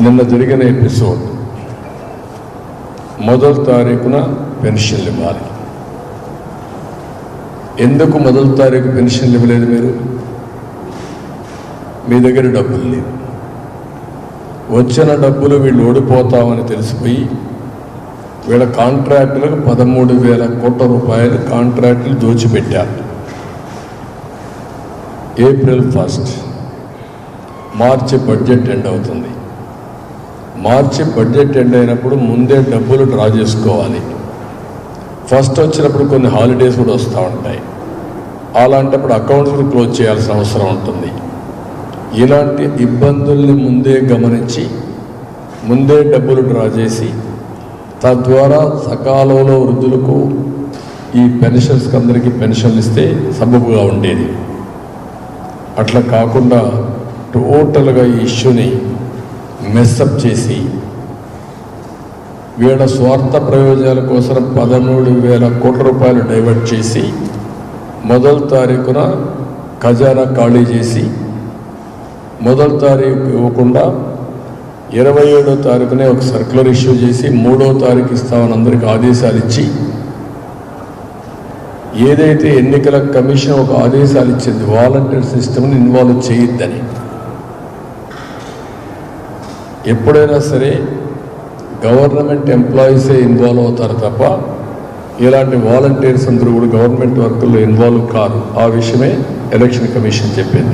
నిన్న జరిగిన ఎపిసోడ్. మొదటి తారీఖున పెన్షన్లు ఇవ్వాలి. ఎందుకు మొదటి తారీఖు పెన్షన్లు ఇవ్వలేదు మీరు? మీ దగ్గర డబ్బులు లేవు. వచ్చిన డబ్బులు వీళ్ళు ఓడిపోతామని తెలిసిపోయి వీళ్ళ కాంట్రాక్టులకు పదమూడు వేల కోట్ల రూపాయలు కాంట్రాక్టులు దోచిపెట్టారు. April first March budget end అవుతుంది. మార్చి బడ్జెట్ ఎండ్ అయినప్పుడు ముందే డబ్బులు డ్రా చేసుకోవాలి. ఫస్ట్ వచ్చినప్పుడు కొన్ని హాలిడేస్ కూడా వస్తూ ఉంటాయి. అలాంటప్పుడు అకౌంట్స్ కూడా క్లోజ్ చేయాల్సిన అవసరం ఉంటుంది. ఇలాంటి ఇబ్బందుల్ని ముందే గమనించి ముందే డబ్బులు డ్రా చేసి తద్వారా సకాలంలో వృద్ధులకు ఈ పెన్షన్స్కి అందరికీ పెన్షన్లు ఇస్తే సబబుగా ఉండేది. అట్లా కాకుండా టోటల్గా ఈ ఇష్యూని మెస్అప్ చేసి వీళ్ళ స్వార్థ ప్రయోజనాల కోసం పదమూడు వేల కోట్ల రూపాయలు డైవర్ట్ చేసి మొదటి తారీఖున ఖజానా ఖాళీ చేసి మొదటి తారీఖు ఇవ్వకుండా ఇరవై ఏడో తారీఖునే ఒక సర్క్యులర్ ఇష్యూ చేసి మూడో తారీఖు ఇస్తామని అందరికి ఆదేశాలు ఇచ్చి ఏదైతే ఎన్నికల కమిషన్ ఒక ఆదేశాలు ఇచ్చింది వాలంటీర్ సిస్టమ్ని ఇన్వాల్వ్ చేయొద్దని. ఎప్పుడైనా సరే గవర్నమెంట్ ఎంప్లాయీసే ఇన్వాల్వ్ అవుతారు తప్ప ఇలాంటి వాలంటీర్స్ అందరూ కూడా గవర్నమెంట్ వర్క్లో ఇన్వాల్వ్ కారు. ఆ విషయమే ఎలక్షన్ కమిషన్ చెప్పింది.